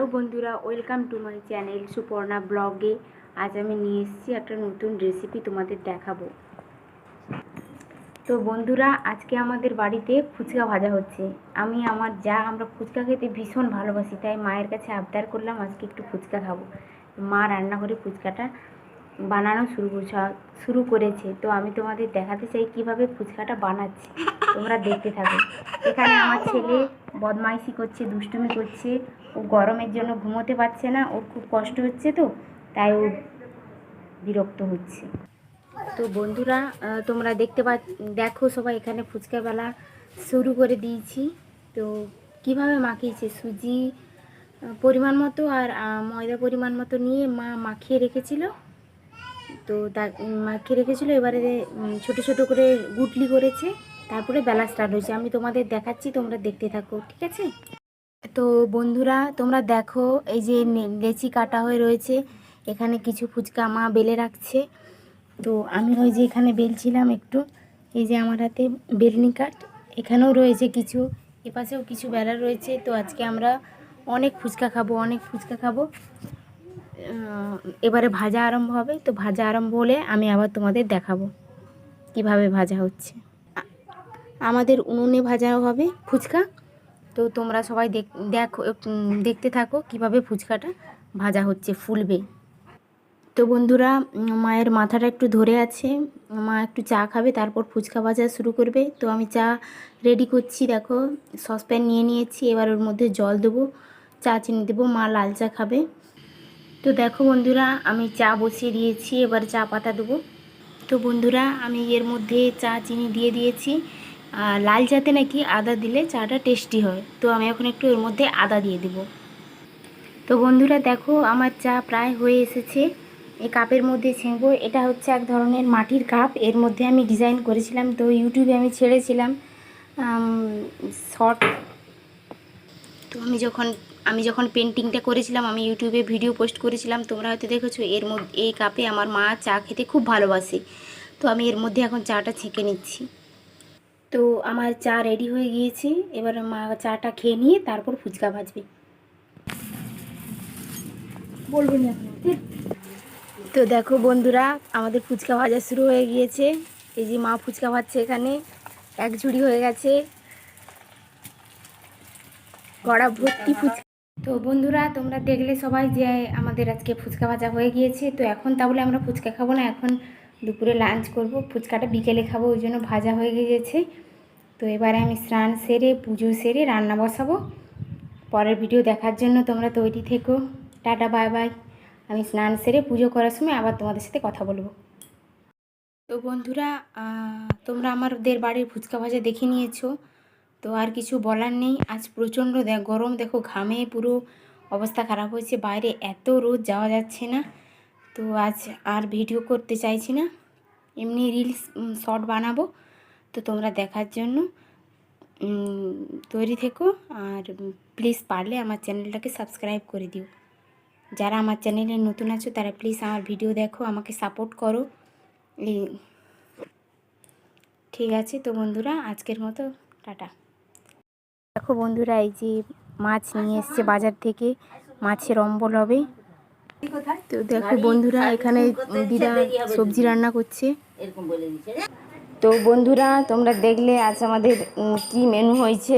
Hello বন্ধুরা welcome to my channel Suparna ব্লগে আজ আমি নিয়ে এসেছি একটা নতুন রেসিপি তোমাদের দেখাবো। তো বন্ধুরা, আজকে আমাদের বাড়িতে ফুচকা ভাজা হচ্ছে। আমি আমার যা, আমরা ফুচকা খেতে ভীষণ ভালোবাসি, তাই মায়ের কাছে আবদার করলাম আজকে একটু ফুচকা খাব। মা রান্না করে ফুচকাটা বানানো শুরু শুরু করেছে। তো আমি তোমাদের দেখাতে চাই কীভাবে ফুচকাটা বানাচ্ছে। তোমরা দেখতে থাকো। এখানে আমার ছেলে বদমাইশি করছে, দুষ্টুমি করছে। ও গরমের জন্য ঘুমোতে পারছে না, ওর খুব কষ্ট হচ্ছে তো, তাই ও বিরক্ত হচ্ছে। তো বন্ধুরা তোমরা দেখতে পা দেখো সবাই এখানে ফুচকা বেলা শুরু করে দিয়েছি। তো কীভাবে মাখিয়েছে? সুজি পরিমাণ মতো আর ময়দা পরিমাণ মতো নিয়ে মা মাখিয়ে রেখেছিল। তো তা মাখিয়ে রেখেছিল, এবারে ছোট ছোট করে গুটলি করেছে, তারপরে বেলা স্টার্ট হয়েছে। আমি তোমাদের দেখাচ্ছি, তোমরা দেখতে থাকো, ঠিক আছে? তো বন্ধুরা, তোমরা দেখো এই যে লেচি কাটা হয়ে রয়েছে। এখানে কিছু ফুচকা মা বেলে রাখছে। তো আমি ওই যে এখানে বেলছিলাম একটু। এই যে আমার হাতে বেলনি কাঠ। এখানেও রয়েছে কিছু। এপাশেও কিছু বেলা রয়েছে। তো আজকে আমরা অনেক ফুচকা খাব, অনেক ফুচকা খাব। এবারে ভাজা আরম্ভ হবে। তো ভাজা আরম্ভ হলে আমি আবার তোমাদের দেখাবো কীভাবে ভাজা হচ্ছে। আমাদের উনুনে ভাজা হবে ফুচকা। তো তোমরা সবাই দেখ, দেখো দেখতে থাকো কীভাবে ফুচকাটা ভাজা হচ্ছে, ফুলবে। তো বন্ধুরা মায়ের মাথাটা একটু ধরে আছে। মা একটু চা খাবে, তারপর ফুচকা ভাজা শুরু করবে। তো আমি চা রেডি করছি, দেখো। সসপ্যান নিয়ে নিয়েছি, এবার ওর মধ্যে জল দেবো, চা চিনি দেবো, মা লাল চা খাবে। তো দেখো বন্ধুরা, আমি চা বসিয়ে দিয়েছি, এবার চা পাতা দেবো। তো বন্ধুরা, আমি এর মধ্যে চা চিনি দিয়ে দিয়েছি। লাল চাতে নাকি আদা দিলে চাটা টেস্টি হয়। তো আমি এখন একটু এর মধ্যে আদা দিয়ে দেবো। তো বন্ধুরা দেখো, আমার চা প্রায় হয়ে এসেছে। এই কাপের মধ্যে ছেঁকবো। এটা হচ্ছে এক ধরনের মাটির কাপ। এর মধ্যে আমি ডিজাইন করেছিলাম। তো ইউটিউবে আমি ছেড়েছিলাম শর্ট। তো আমি যখন আমি যখন পেন্টিংটা করেছিলাম, আমি ইউটিউবে ভিডিও পোস্ট করেছিলাম, তোমরা হয়তো দেখেছ, এর মধ্যে, এই কাপে আমার মা চা খেতে খুব ভালোবাসে। তো আমি এর মধ্যে এখন চাটা ছেঁকে নিচ্ছি। তো আমার চা রেডি হয়ে গিয়েছে। এবার মা চাটা খেয়ে নিয়ে তারপর ফুচকা ভাজবে। বলব বলবেন তো দেখো বন্ধুরা, আমাদের ফুচকা ভাজা শুরু হয়ে গিয়েছে। এই যে মা ফুচকা ভাজছে এখানে। এক ঝুড়ি হয়ে গেছে। গড়া ভর্তি ফুচকা তো বন্ধুরা, তোমরা দেখলে সবাই যে আমাদের আজকে ফুচকা ভাজা হয়ে গিয়েছে। তো এখন তাহলে আমরা ফুচকা খাব না? এখন দুপুরে লাঞ্চ করব, ফুচকাটা বিকেলে খাব, ওই জন্য ভাজা হয়ে গিয়েছে। তো এবারে আমি স্নান সেরে, পুজো সেরে রান্না বসাবো। পরের ভিডিও দেখার জন্য তোমরা তৈরি থেকো। টাটা বাই বাই আমি স্নান সেরে পুজো করার সময় আবার তোমাদের সাথে কথা বলব। তো বন্ধুরা তোমরা আমাদের বাড়ির ফুচকা ভাজা দেখে নিয়েছো। তো আর কিছু বলার নেই। আজ প্রচণ্ড গরম, দেখো ঘামে পুরো অবস্থা খারাপ হয়েছে। বাইরে এত রোদ, যাওয়া যাচ্ছে না। তো আজ আর ভিডিও করতে চাইছি না। এমনি রিলস শর্ট বানাবো। তো তোমরা দেখার জন্য তৈরি থেকো। আর প্লিজ পারলে আমার চ্যানেলটাকে সাবস্ক্রাইব করে দিও। যারা আমার চ্যানেলে নতুন আছো, তারা প্লিজ আমার ভিডিও দেখো, আমাকে সাপোর্ট করো। এই, ঠিক আছে তো বন্ধুরা, আজকের মতো টাটা। দেখো বন্ধুরা, এই যে মাছ নিয়ে এসছে বাজার থেকে, মাছের অম্বল হবে। তো দেখো বন্ধুরা এখানে দিদা সবজি রান্না করছে। তো বন্ধুরা, তোমরা দেখলে আজ আমাদের কি মেনু হয়েছে।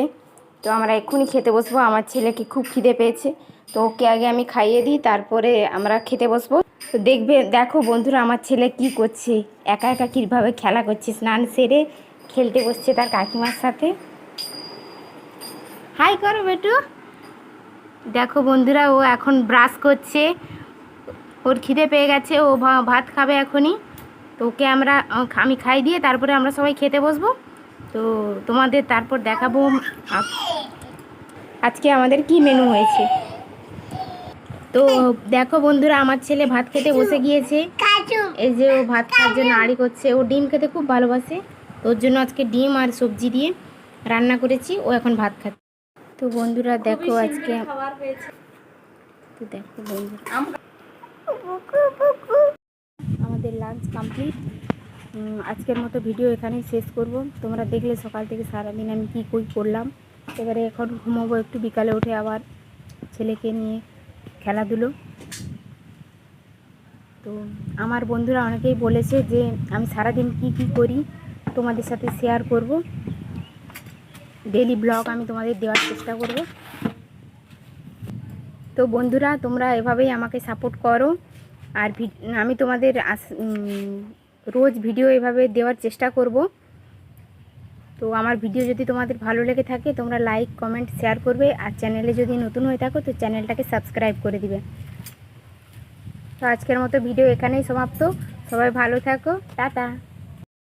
তো আমরা এক্ষুনি খেতে বসবো। আমার ছেলেকে খুব খিদে পেয়েছে। তো ওকে আগে আমি খাইয়ে দিই, তারপরে আমরা খেতে বসবো। তো দেখবে, দেখো বন্ধুরা, আমার ছেলে কি করছে। একা একা কীভাবে খেলা করছে। স্নান সেরে খেলতে বসছে তার কাকিমার সাথে। হাই করো বেটু। দেখো বন্ধুরা, ও এখন ব্রাশ করছে। ওর খিদে পেয়ে গেছে ও ভাত খাবে এখনই। তো ওকে আমরা আমি খাই দিয়ে তারপরে আমরা সবাই খেতে বসবো। তো তোমাদের তারপর দেখাবো আজকে আমাদের কি মেনু হয়েছে। তো দেখো বন্ধুরা আমার ছেলে ভাত খেতে বসে গিয়েছে। এই যে ও ভাত খাওয়ার জন্য আড়ি করছে। ও ডিম খেতে খুব ভালোবাসে। ওর জন্য আজকে ডিম আর সবজি দিয়ে রান্না করেছি। ও এখন ভাত খাচ্ছে। তো বন্ধুরা দেখো আজকে তো দেখো বন্ধুরা। আমাদের লাঞ্চ কমপ্লিট আজকের মতো ভিডিও এখানেই শেষ করব। তোমরা দেখলে সকাল থেকে সারাদিন আমি কী কই করলাম। এবারে এখন ঘুমাবো একটু বিকালে উঠে আবার ছেলেকে নিয়ে খেলাধুলো। তো আমার বন্ধুরা অনেকেই বলেছে যে, আমি সারাদিন কি কি করি তোমাদের সাথে শেয়ার করব। ডেলি ব্লগ আমি তোমাদের দেওয়ার চেষ্টা করব। তো বন্ধুরা, তোমরা এভাবেই আমাকে সাপোর্ট করো। আর আমি তোমাদের রোজ ভিডিও এভাবে দেওয়ার চেষ্টা করব। তো আমার ভিডিও যদি তোমাদের ভালো লেগে থাকে, তোমরা লাইক কমেন্ট শেয়ার করবে। আর চ্যানেলে যদি নতুন হয়ে থাকো, তো চ্যানেলটাকে সাবস্ক্রাইব করে দিবে। তো আজকের মতো ভিডিও এখানেই সমাপ্ত। সবাই ভালো থাকো। টাটা।